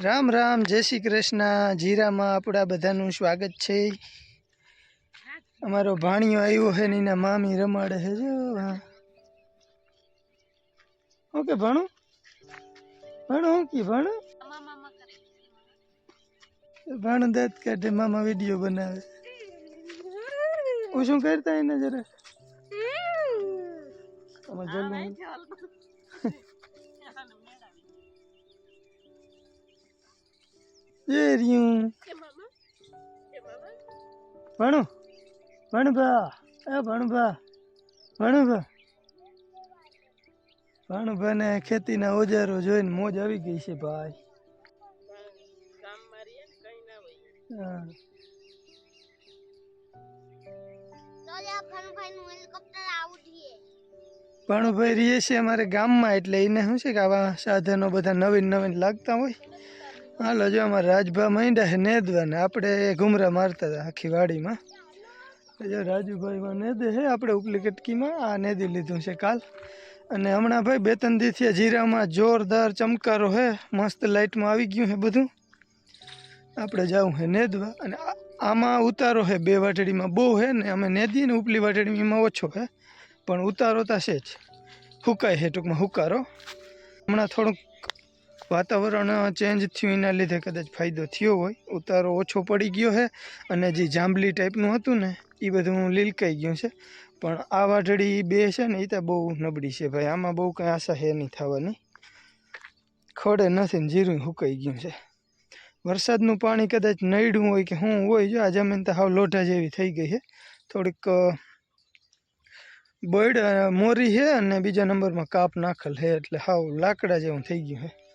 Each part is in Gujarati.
રામ રામ જય શ્રી કૃષ્ણ. જીરામાં આપણા બધાનું સ્વાગત છે. અમારો ભાણિયો આવ્યો છે ને એના મામી રમાડે છે. જો ઓકે ભણું? ભણું હું કી ભાણું? ભણું દાંત કાઢે મામા વીડિયો બનાવે હું શું કરતા એને જરા? આમાં જલ્દી એ રહ્યું ભણુ ભણભા એ ભણભા ભણભા ભણભા ને ખેતીના ઓજારો જોઈને મોજ આવી ગઈ છે ભાઈ. ભણુભાઈ રહીએ છે અમારે ગામમાં એટલે એને શું છે કે આવા સાધનો બધા નવીન નવીન લાગતા હોય? હાલો, જો અમારા રાજભા માંડ્યા છે નેદવા ને આપણે ઘુમરા મારતા હતા આખી વાડીમાં. જો રાજુભાઈમાં નેદે છે, આપણે ઉપલી કટકીમાં આ નેદી લીધું છે કાલ. અને હમણાં ભાઈ બે ત્રણ દીથી જીરામાં જોરદાર ચમકારો છે, મસ્ત લાઇટમાં આવી ગયું છે બધું. આપણે જવું છે નેદવા. અને આમાં ઉતારો છે બે વાટડીમાં. બહુ છે ને, અમે નેદીએ ને ઉપલી વાટડીમાં ઓછો છે. પણ ઉતારો તો છે જ. હુકાય છે ટૂંકમાં હુકારો. હમણાં થોડુંક વાતાવરણ ચેન્જ થયું એના લીધે કદાચ ફાયદો થયો હોય. ઉતારો ઓછો પડી ગયો છે અને જે જાંબલી ટાઈપનું હતું ને એ બધું લીલકાઈ ગયું છે. પણ આ વાઢડી બે છે ને એ તો બહુ નબળી છે ભાઈ. આમાં બહુ કંઈ આશા હે નહીં થવાની. ખડે નથી ને જીરું હુકાઈ ગયું છે. વરસાદનું પાણી કદાચ નડ્યું હોય કે શું હોય, જો આ જમીન તો હાવ લોઢા જેવી થઈ ગઈ છે. થોડીક બળ મોરી છે અને બીજા નંબરમાં કાપ નાખેલ છે એટલે હાવ લાકડા જેવું થઈ ગયું છે.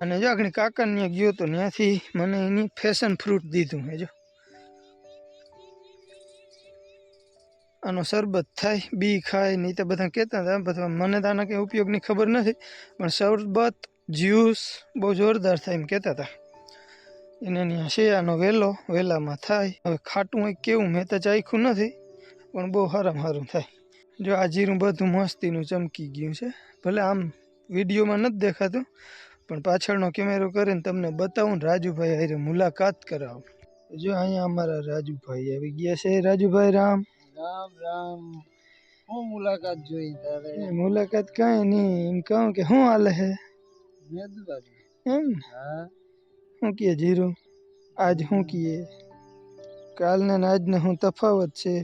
અને જો આગળ કાકાને ગયો તો ત્યાંથી મને એની ફેશન ફ્રૂટ દીધું છે જો. આનો શરબત થાય, બી ખાય, નહીં તો બધા કહેતા હતા, બધા મને તો આના કંઈ ઉપયોગની ખબર નથી, પણ શરબત, જ્યુસ બહુ જોરદાર થાય એમ કહેતા હતા. એને ત્યાં છે, આનો વેલો, વેલામાં થાય. હવે ખાટું હોય કેવું, મેં તો ચાખ્યું નથી, પણ બહુ હારામ સારું થાય. જો આ જીરું બધું મસ્તીનું ચમકી ગયું છે. ભલે આમ વિડીયોમાં નથી દેખાતું પણ પાછળનો કેમેરો કરીને તમને બતાવું ને રાજુભાઈ હારે મુલાકાત કરાવું. જો અહીંયા અમારા રાજુભાઈ આવી ગયા છે. રાજુભાઈ રામ. રામ રામ. હું મુલાકાત જોઈ તારે? એ મુલાકાત કાંઈ નહીં. એમ કહું કે શું હાલે છે મેદબાજી એમ ને? હા. શું કહે જીરું? આજ શું કહીએ કાલને ને આજને શું તફાવત છે.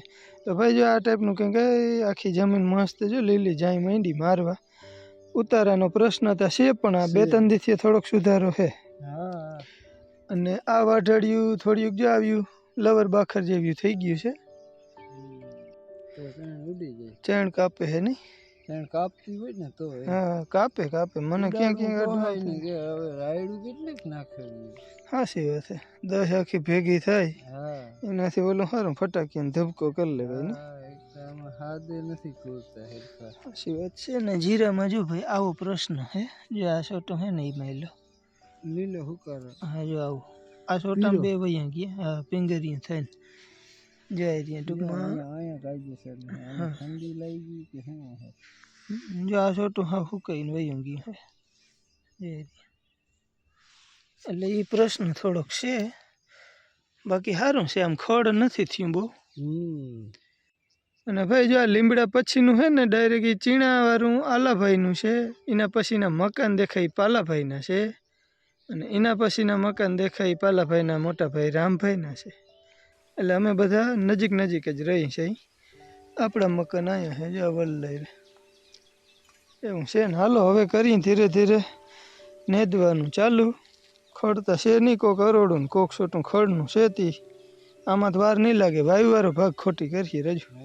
તો ભાઈ જો આ ટાઈપનું કંઈક એ આખી જમીન મસ્ત જો લીલી જાય માંડી મારવા. ઉતારાનો પ્રશ્ન તો છે પણ આ બે. ત્રણ દિવસે થોડોક સુધારો છે. અને આ વાઢળિયું થોડીક જો આવ્યું લવર બાખર જેવું થઈ ગયું છે. ચેણ કાપે છે નહીં? ત્યાં કાપતી હોય ને તો હા કાપે કાપે. મને ક્યાં ક્યાં હવે રાયડું કેટલીક નાખેલું. હાસી વાત છે. દસ આખી ભેગી થાય. હા. એનાથી ઓલું સારું ફટાકીને ધબકો કરી લેવાય ને. હા, એક તો આમાં હાથે નથી ખોલતા હેરફાર સાચી વાત છે ને જીરામાં જો ભાઈ આવો પ્રશ્ન હે જો આ છોટો હે ને એ માયલો લીલો હુકારો હા જો આવું. આ છોટામાં બે વૈયા ગયા હા પિંગરીયા થઈને. જાય ત્યાં ટૂંકમાં અહીંયા અહીંયા કાયદેસર ને. આમાં ઠંડી લાગી ગઈ કે શું હે જો આ છોટું હા હુકાઈને વયું ગયું હે. એ રીતે. એટલે એ પ્રશ્ન થોડોક છે. બાકી સારું છે આમ ખડ નથી થયું બહુ. હમ. અને ભાઈ જો આ લીમડા પછીનું છે ને ડાયરેક્ટ એ ચીણાવાળું આલાભાઈનું છે. એના પછીના મકાન દેખાય પાલાભાઈના છે. અને એના પછીના મકાન દેખાય પાલાભાઈના મોટા ભાઈ રામભાઈના છે. એટલે અમે બધા નજીક નજીક જ રહી છે. આપણા મકાન અહીંયા છે, જો વલ્લઈ એવું છે ને? હાલો, હવે કરી ધીરે ધીરે નેદવાનું ચાલુ. ખડતા છે નહીં કોક અરોડું ને કોક છોટું ખડનું છે તી. આમાં તો વાર નહીં લાગે. વાયુવાળો ભાગ ખોટી કરીએ રજુ.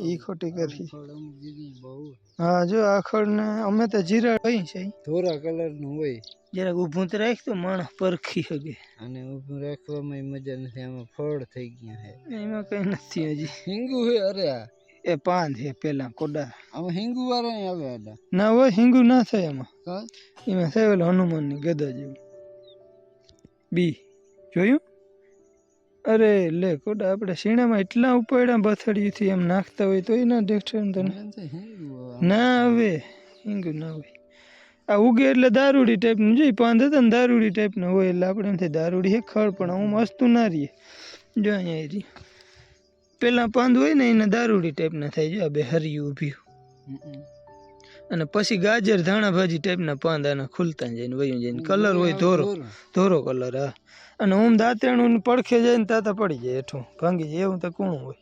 ઈ ખોટી કરી. ખડ અમુક જગ્યાએ બહુ હા જો આખડ ને અમે તો જીરા હોય છે. ધોરા કલરનું હોય. જરાક ઊભું તો રાખ તો માણસ પરખી શકે. અને ઊભું રાખવામાં મજા નથી આમાં ફળ થઈ ગયા હે એમાં કઈ નથી હજી. હિંગુ હે અરે આ. એ પાંદ હે પેલા કોડા. આમાં હિંગુ વાળા આવે આડા. ના હોય હિંગુ ના થાય એમાં એમાં થાય હનુમાનની ગદા જેવું. બી જોયું? અરે લે કોડા આપણે શીણામાં એટલા ઉપાડ્યા બથડીથી એમ નાખતા હોય તો એના દેખાય ને. તને મને તો હિંગુ આવે. ના આવે હિંગુ ના હોય. આ ઉગે એટલે દારૂડી ટાઈપનું જોઈ પાંદ હતા ને દારૂડી ટાઈપના હોય એટલે આપણે એમ થાય દારૂડી હે ખડ પણ હું મસ્તું ના રહીએ. જો અહીંયા રહી પહેલાં પાંદ હોય ને એને દારૂડી ટાઈપના થાય જો આ બે હરી ઊભી અને પછી ગાજર ધાણા ભાજી ટાઈપના પાંદ આના ખુલતા જાય ને વયું જાય કલર હોય ધોરો ધોરો. કલર હા. અને ઓમ દાંતેણું પડખે જાય ને તાતા પડી જાય હેઠું ભાંગી જાય એવું તો કોણ હોય.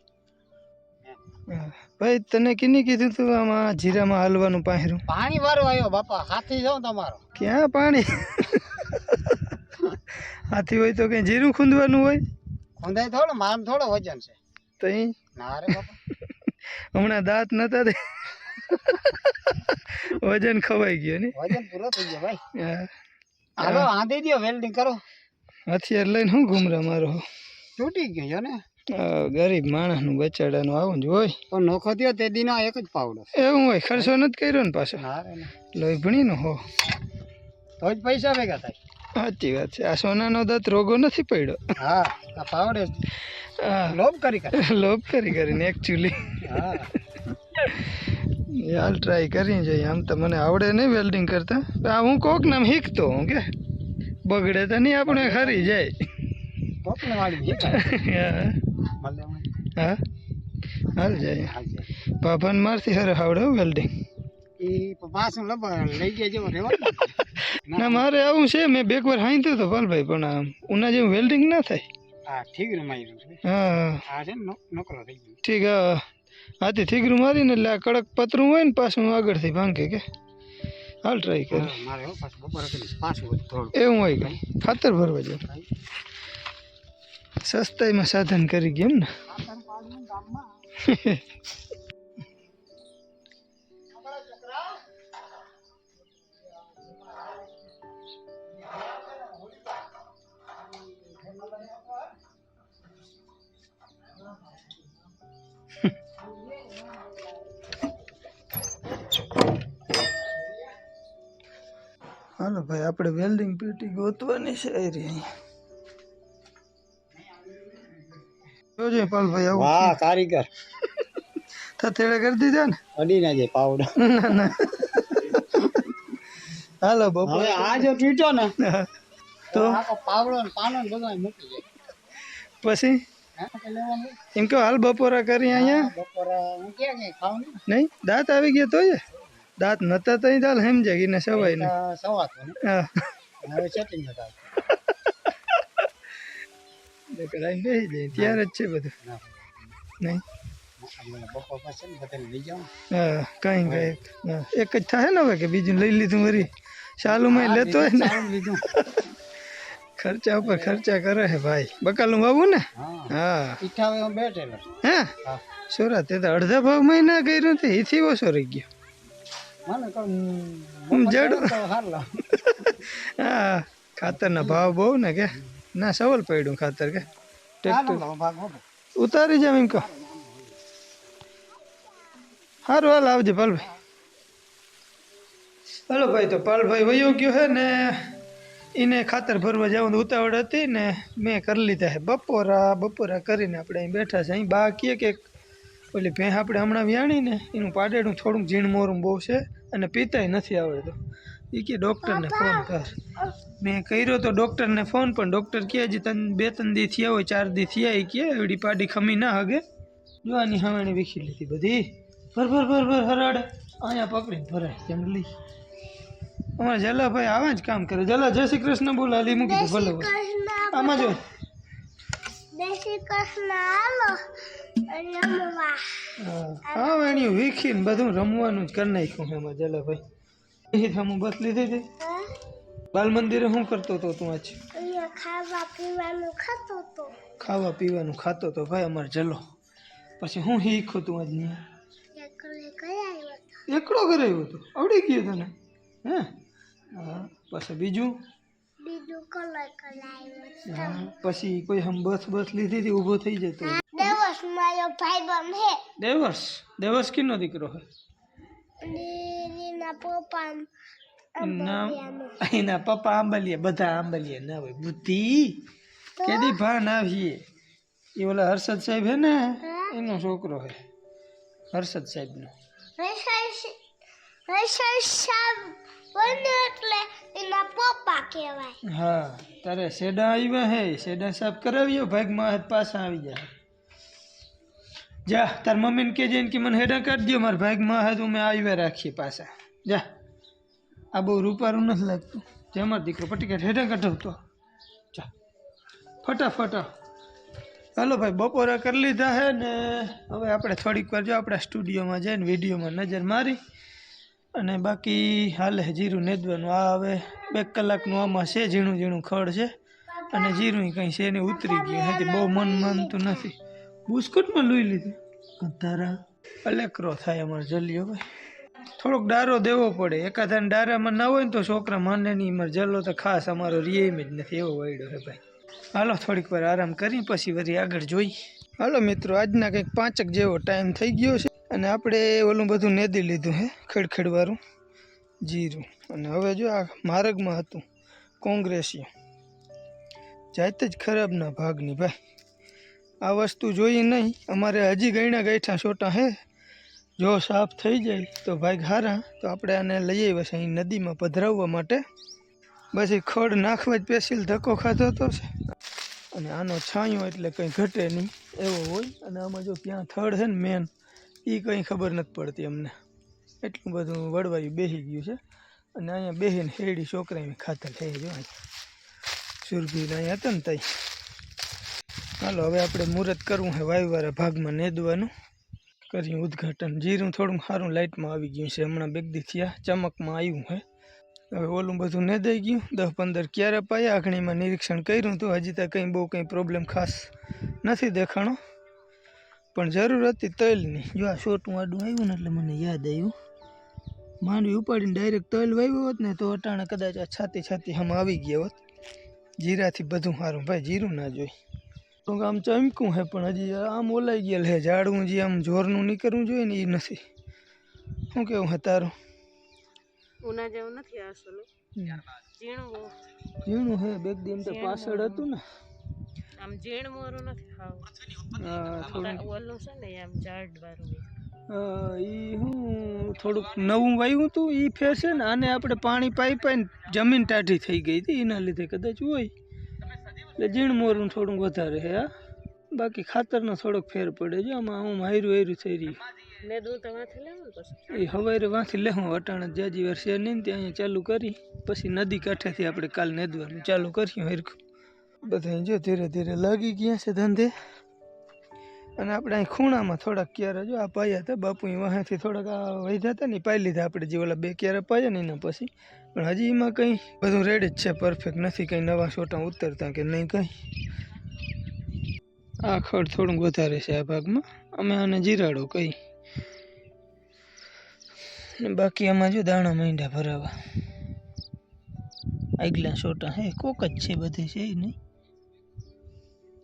ભાઈ તને કિની કીધું તું આમાં જીરામાં હાલવાનું પાહેરું પાણી મારો આવ્યો બાપા હાથી જાઉં તમારો. ક્યાં પાણી? હાથી હોય તો કઈ જીરું ખૂંદવાનું હોય? ખૂંદાય થોડો મામ થોડો વજન છે. તો ના રે બાપા. હમણાં દાંત નતા તે વજન ખવાઈ ગયો ને? વજન પૂરો થઈ ગયો ભાઈ. હાલો આંધી દો વેલ્ડિંગ કરો. હથિયાર લઈને હું ઘૂમરા મારો? તૂટી ગયો છે ને? ગરીબ ગરીબ માણસનું બચાડાનું આવું જ હોય. પણ નોખો થયો તે દીનો એક જ પાવડો એવું હોય ખર્ચો નથી કર્યો ને પાછો? લોહી ભણી નો. હો. તો જ પૈસા ભેગા થાય. સાચી વાત છે. આ સોનાનો દાંત રોગો નથી પડ્યો? હા આ પાવડે લોભ કરી લોભ કરી કરીને એકચ્યુઅલી હા. હાલ ટ્રાય કરી જોઈએ. આમ તો મને આવડે નહીં વેલ્ડિંગ કરતા. આ હું કોક નામ શીખતો હું કે બગડે તો નહીં આપણે ખરી જાય. હા. હા? હાલ જાય. બાપાને મારથી હરે આવડે વેલ્ડિંગ ના મારે આવું છે. મેં બે વાર હાંઈતું તો પાલભાઈ પણ આમ ઉના જેવું વેલ્ડિંગ ના થાય. હા ઠીક રે માર્યું હા. છે નોકરો થઈ ગયો. ઠીક હા. હાથી થીગરું મારીને એટલે આ કડક પતરું હોય ને પાછું આગળથી ભાંગે કે. હાલ ટ્રાય કરી. એવું હોય કે. ખાતર ભરવા જાય સસ્તાઈમાં સાધન કરી ગયા એમ ને. હાલો ભાઈ આપણે વેલ્ડિંગ પેટી ગોતવાની છે એ રહી જોજે પાલભાઈ આવું વાહ કારીગર. થતેડા કરી દીધા ને? અડી ના જાય પાવડો ના ના. હાલો બપોર હવે આ જો ટીટો ને તો? પાવડો ને પાનો ને બધા મૂકી જાય પછી. એમ કહો હાલ બપોરા કરી અહીંયા? બપોરા હું ક્યાં ખાવું નહીં નહીં? દાંત આવી ગયા તો દાંત નતા તો ચાલ સમજાય કે ને સવાય ને આ સવાતું ને હા. હવે સેટિંગ હતા કરાઈને બેસી જાય ત્યારે જ છે બધું. ના. નહીં? મને બપોર પછી ને બધાને લઈ જાઉં. હા કઈ કઈ. હા એક જ થાય ને હવે કે બીજું લઈ લીધું વરી? ચાલુમાં લેતો હોય ને? સારું લીધું. ખર્ચા ઉપર ખર્ચા કરે છે ભાઈ. બકાલું વાવું ને? હા. હા. પીઠા હવે હું બેઠેલો. હે? હા. સોરા તે તો અડધા ભાવ મહિના કર્યું તે એથી ઓછો રહી ગયો. મને કહું જડ. હા ખાતરના ભાવ બહુ ને કે. ના સવલ પડ્યું ખાતર કે. ઉતારી જાવ એમ કહો. સારું હાલ આવજે પાલભાઈ. હલો ભાઈ તો પાલભાઈ વયો ગયો હે ને. એને ખાતર ભરવા જવાનું ઉતાવળ હતી ને મેં કરી લીધા છે બપોરા બપોરા કરીને આપણે અહીં બેઠા છે. અહીં બા કે કે ઓલી ભેં આપણે હમણાં વ્યાણી ને એનું પાડેડું થોડુંક ઝીણ મોરું બહુ છે અને પીતાય નથી આવડતું. એ કે ડૉક્ટરને ફોન કર. મેં કર્યો તો ડૉક્ટરને ફોન પણ ડૉક્ટર કહે હજી તન બે ત્રણ દી થયા હોય ચાર દી થયા એ કે એવડી પાડી ખમી ના હગે. જોવાની હવાણી વીખી લીધી બધી. ભર ભર ભર ભર હરાડે. અહીંયા પકડીને ભરાય જંગલી અમારા જલાભાઈ આવા જ કામ કરે. જલા જય શ્રી કૃષ્ણ બોલા હાલી મૂકી દે ભલે. આમાં જો. દેશી કૃષ્ણ હાલો. રમવા હા, વાણીઓ વીખીને બધું રમવાનું જ કરી નાખ્યું એમાં જલાભાઈ એ હું બસ લીધી હતી? બાલ મંદિરે શું કરતો હતો તું આજ? ખાવા પીવાનું ખાતો તો ખાવા પીવાનું ખાતો તો ભાઈ અમારે જલો. પછી હું શીખું તું આજ ન્યા એકડો કરાયો હતો. આવડી ગયો તને? હે? હા પછી બીજું? બીજું કલર કરાયો હા, પછી કોઈ હમ બસ બસ લીધી હતી ઊભો થઈ જતો. દિવસ મારો ભાઈ બમ હે. દેવર્ષ દેવર્ષ કિનો દીકરો હે? દીદીના પપ્પા એના પપ્પા આંબલીએ બધા આંબલીએ ના હોય. બુદ્ધિ? કેદી ભાન આવીએ. એ ઓલા હર્ષદ સાહેબ હે ને એનો છોકરો હે. હર્ષદ સાહેબનો. રસોઈ સાબ બને એટલે એના પપ્પા કહેવાય. હા તારે શેડા આવ્યા હે? શેડા સાફ કરાવ્યો ભાગમાં હાથ પાછા આવી જાય. જા, તાર મમ્મીને કહેજે કે મને હેડા કાઢી દો મારા ભાગમાં હાથ મેં આવ્યા રાખીએ પાછા. જા. આ બહુ રૂપારું નથી લાગતું. જે અમારો દીકરો પટીકાટ હેડા કાઢવતો જા. ફટાફટ. હાલો ભાઈ, બપોરે કરી લીધા હે ને, હવે આપણે થોડીક વાર જો આપણા સ્ટુડિયોમાં જઈને વિડીયોમાં નજર મારી અને બાકી હાલે જીરું નેદવાનું. આ હવે બે કલાકનું આમાં છે, ઝીણું ઝીણું ખડ છે અને જીરું કંઈ છે ને ઉતરી ગયું. નથી બહુ મન માનતું નથી. બુસ્કટમાં લઈ લીધું. તારા અલેકરો થાય અમારે જલ્યો ભાઈ થોડોક ડારો દેવો પડે. એકાદા ડારામાં ના હોય ને તો છોકરા માને નહીં. મારે જલ્લો તો ખાસ અમારો રિયેમ જ નથી. એવો વાયડો છે ભાઈ. હાલો થોડીક વાર આરામ કરી પછી વળી આગળ જોઈ. હાલો મિત્રો આજના કંઈક પાંચક જેવો ટાઈમ થઈ ગયો છે. અને આપણે ઓલું બધું નેદી લીધું હે ખડખડવાળું જીરું. અને હવે જો આ માર્ગમાં હતું કોંગ્રેસીઓ. જાતે જ ખરાબના ભાગની ભાઈ. આ વસ્તુ જોઈ નહીં. અમારે હજી ગયણા ગાંઠા છોટા હે. જો સાફ થઈ જાય તો ભાઈ હારા. તો આપણે આને લઈ આવ્યા છે અહીં નદીમાં પધરાવવા માટે. બસ એ ખડ નાખવા જ પેસીલ ધક્કો ખાતો હતો છે. અને આનો છાંયો એટલે કંઈ ઘટે નહીં. એવો હોય. અને આમાં જો ત્યાં થડ છે ને મેન એ કંઈ ખબર નથી પડતી અમને. એટલું બધું વડવાયું બેસી ગયું છે. અને અહીંયા બેસીને હેડી છોકરા ખાતર છે જો સુરભી અહીંયા હતા ને તઈ. હાલો, હવે આપણે મુહૂર્ત કરવું છે વાયુવાળા ભાગમાં નેદવાનું. કર્યું ઉદ્ઘાટન. જીરું થોડું સારું લાઇટમાં આવી ગયું છે. હમણાં બેગદી થયા, ચમકમાં આવ્યું છે હવે ઓલું બધું નેદાઈ ગયું. દસ પંદર ક્યારે પાયા આખણીમાં નિરીક્ષણ કર્યું તો હજી તો કંઈ બહુ કંઈ પ્રોબ્લેમ ખાસ નથી દેખાણો. પણ જરૂર હતી તૈલની. જો આ શોટું આડું આવ્યું ને એટલે મને યાદ આવ્યું. માંડવી ઉપાડીને ડાયરેક્ટ તૈલ વાવ્યું હોત ને તો અટાણે કદાચ આ છાતી છાતી આમાં આવી ગયા હોત. જીરાથી બધું સારું ભાઈ, જીરું ના જોઈ. તો આમ ચમકું હે પણ હજી આમ ઓલાઈ ગયેલ હે. ઝાડવું જે આમ જોરનું નીકળવું જોઈએ ને એ નથી. શું કેવું હે તારું? ઉના જેવું નથી આ અસલ. ઝીણું ઝીણું હે બે દી એમ તો પાછળ હતું ને. આમ ઝીણ મોરું નથી ખાવું ઓલું છે ને આમ ઝાડ વાળું એ હું થોડુંક નવું વાવ્યું હતું એ ફેરશે ને આને આપણે પાણી પાઈ પાઈને જમીન ટાઢી થઈ ગઈ હતી એના લીધે કદાચ હોય. એટલે ઝીણ મોરું થોડુંક વધારે હે આ બાકી ખાતરનો થોડોક ફેર પડે છે આમાં હું હાયરું હાયરું થઈ રહ્યું. એ હવારે વાંથી લેવું અટાણે જાજી વાર છે નહીં ત્યાં અહીંયા ચાલુ કરી પછી નદી કાંઠેથી આપણે કાલ નેદવાનું ચાલુ કર્યું હરખું. બધા જો ધીરે ધીરે લાગી ગયા છે ધંધે. અને આપણે અહીં ખૂણામાં થોડાક ક્યારે જો આ પાયા હતા બાપુ વાહેથી થોડાક આ વધ્યા હતા ને પાઈ લીધા આપણે જે ઓલા બે ક્યારે પાયા ને એના પછી. પણ હજી એમાં કંઈ બધું રેડી જ છે પરફેક્ટ નથી કંઈ નવા છોટા ઉતરતા કે નહીં કંઈ. આ ખડ થોડુંક વધારે છે આ ભાગમાં. અમે આને જીરાડો કહી બાકી આમાં જો દાણા માંડ્યા ભરાવા. આગલા છોટા હે, કોક જ છે બધે છે નહીં.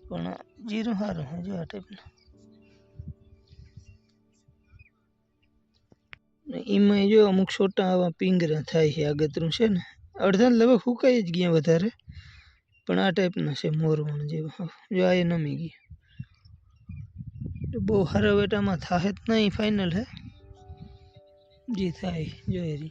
પણ જીરું સારું હજુ આ ટાઈપનું એમાં જો અમુક છોટા આવા પિંગરા થાય છે આગતરું છે ને અડધા લગભગ સુકાઈ જ ગયા વધારે. પણ આ ટાઈપના છે, મોરવણ જેવા. જો આ એ નમી ગયા. બહુ હરવેટામાં થાય જ નહીં ફાઇનલ હે. જી થાય જોઈ રહી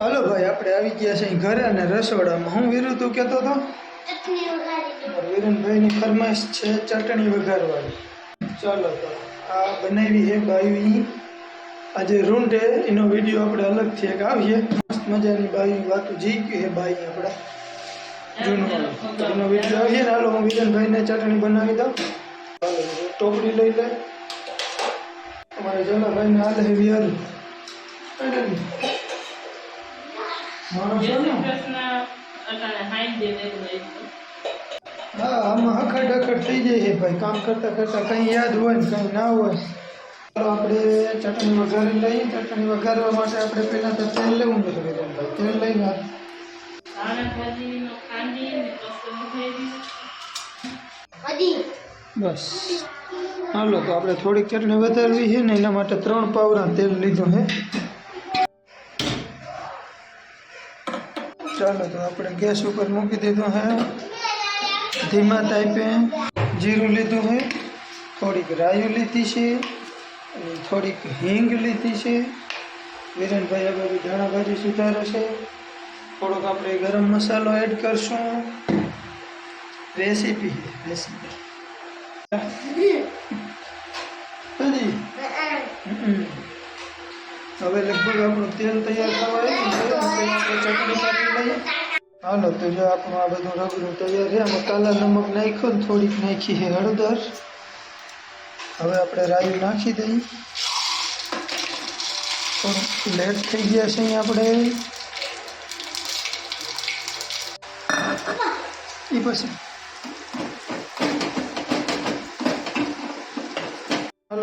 હાલો ભાઈ આપણે આવી ગયા છીએ ઘરે અને રસોડામાં. હું વીરુ તું કહેતો હતો? વઘારી ફરમાઈશ છે ચટણી વઘારવાની. ચાલો તો આ બનાવી છે બાવી આજે રૂંઢે એનો વીડિયો આપણે અલગથી એક આવીએ. મસ્ત મજાની બાવી વાતું જી ગયું છે બાઈ આપણા. જૂનો. એનો વીડિયો આવીએ ને હાલો હું વિરેનભાઈને ચટણી બનાવી દઉં. ટોપડી લઈ લે અમારે જલાભાઈને હાલે છે વિહારું મારો છે ને હા આમાં હખડ અખડ થઈ જાય છે ભાઈ કામ કરતા કરતા કંઈ યાદ હોય ને કંઈ ના હોય ચાલો આપણે ચટણી વઘારી લઈએ ચટણી વઘારવા માટે આપણે પહેલાં તો તેલ લેવું પડે વિરેનભાઈ તેલ લઈને હજી બસ હાલો તો આપણે થોડીક ચટણી વધારવી છે ને એના માટે ત્રણ પાવરા તેલ લીધું છે ચાલો તો આપણે ગેસ ઉપર મૂકી દીધું હે. ધીમા તાપે જીરું લીધું છે થોડીક રાયું લીધી છે અને થોડીક હિંગ લીધી છે. વિરેનભાઈ આ બાજુ ધાણા ભાજી સુધારે છે. થોડોક આપણે ગરમ મસાલો એડ કરશું. Recipe recipe. હવે લગભગ આપણું તેલ તૈયાર થવા આવ્યું હાલો તો જો આપણું આ બધું રગડું તૈયાર છે, આમાં કાલા નમક નાખ્યો ને થોડીક નાખી છે હળદર. હવે આપણે રાયું નાખી દઈએ. થોડુંક લેટ થઈ ગયા છે અહીં આપણે. એ પછી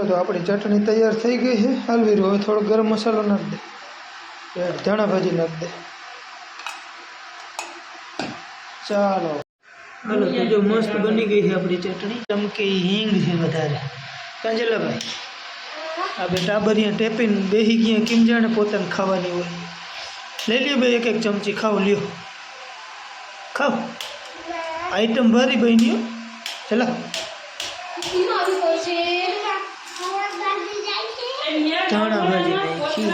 હાલો તો આપણી ચટણી તૈયાર થઈ ગઈ છે. હાલવી રહ્યું હવે થોડો ગરમ મસાલો નાખી દે. એ ધાણા ભાજી નાખી દે. ચાલો. હાલો તો જો મસ્ત બની ગઈ છે આપણી ચટણી. ચમકી હિંગ છે વધારે. કાંજલાભાઈ આ બે ટાબરિયા ટેપીને બેસી ગયા કેમ જાણે પોતાને ખાવાની હોય. લઈ લ્યો બે એક એક ચમચી ખાઓ લ્યો. ખાઓ. આઈટમ ભારી બની ચલા. ધાણા ભાજી નાખી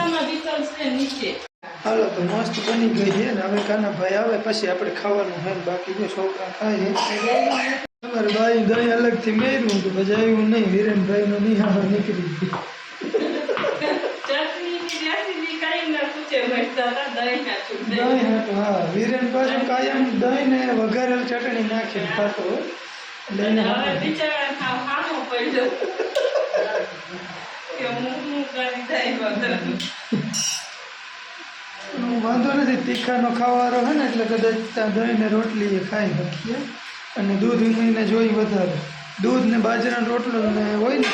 હાલો તો મસ્ત બની ગઈ છે ને હવે કાના ભાઈ આવે પછી આપણે ખાવાનું હોય ને બાકી જો છોકરા ખાય અમારે ભાઈ દહીં અલગથી મેર્યું તો પછી આવ્યું નહીં. વિરેનભાઈ નો નિહાળો નીકળી ગઈ દહીં હાટું, હા વિરેન પાછું કાયમ દહીં ને વઘારેલ ચટણી નાખીને ખાતો વાંધો નથી તીખાનો ખાવાનો હોય ને એટલે કદાચ ત્યાં દહીં ને રોટલી એ ખાઈ શકીએ. અને દૂધ ઉમેરીને જોઈ વધારે. દૂધ ને બાજરાનો રોટલો ને હોય ને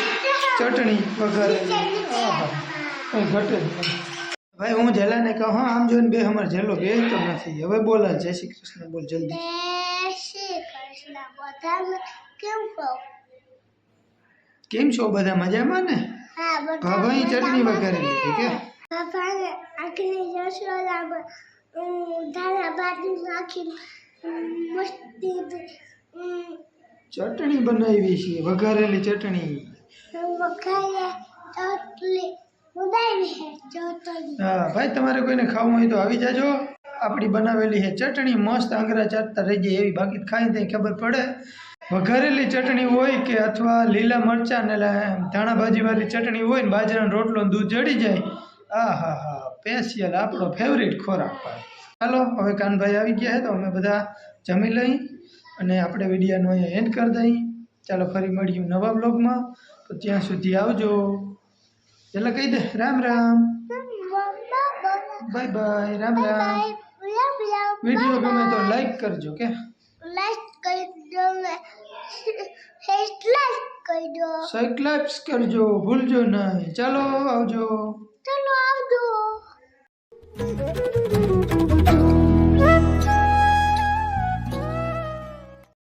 ચટણી વગેરે કંઈ ઘટે જ નહીં ભાઈ હું જેલાને કહું હા આમ જોઈને બે અમારે જેલો બે તો નથી. હવે બોલા જય શ્રી કૃષ્ણ બોલ જલ્દી. જય શ્રી કૃષ્ણ બધાને કેમ કહો કેમ છો બધા? મજામાં ને? હા ચટણી વઘારી લીધી કે? બાપાને આખી રસોડામાં ધાણા ભાજી નાખી મસ્તી ચટણી બનાવી છે વઘારેલી ચટણી. હા ભાઈ તમારે કોઈને ખાવું હોય તો આવી જાજો. આપણી બનાવેલી છે ચટણી મસ્ત આંગરા ચાટતા રહી જાય એવી બાકી ખાઈ ત્યાં ખબર પડે. વઘારેલી ચટણી હોય કે અથવા લીલા મરચાં ને ધાણા ભાજીવાળી ચટણી હોય ને બાજરાનો રોટલો ને દૂધ જડી જાય આ હા હા સ્પેશિયલ આપણો ફેવરિટ ખોરાક ચાલો હવે કાનભાઈ આવી ગયા છે તો અમે બધા જમી લઈ અને આપણે વિડીયોનો અહીંયા એન્ડ કરી દઈ ચાલો ફરી મળ્યું નવા બ્લોગમાં તો ત્યાં સુધી આવજો. એટલે કહી દે Ram Ram. Bye bye Ram Ram. Video ગમે તો લાઈક કરજો કે લાઈક કરી દો લાઈક કરી દો સબસ્ક્રાઇબ કરજો ભૂલજો નહીં. ચાલો આવજો. ચાલો આવજો.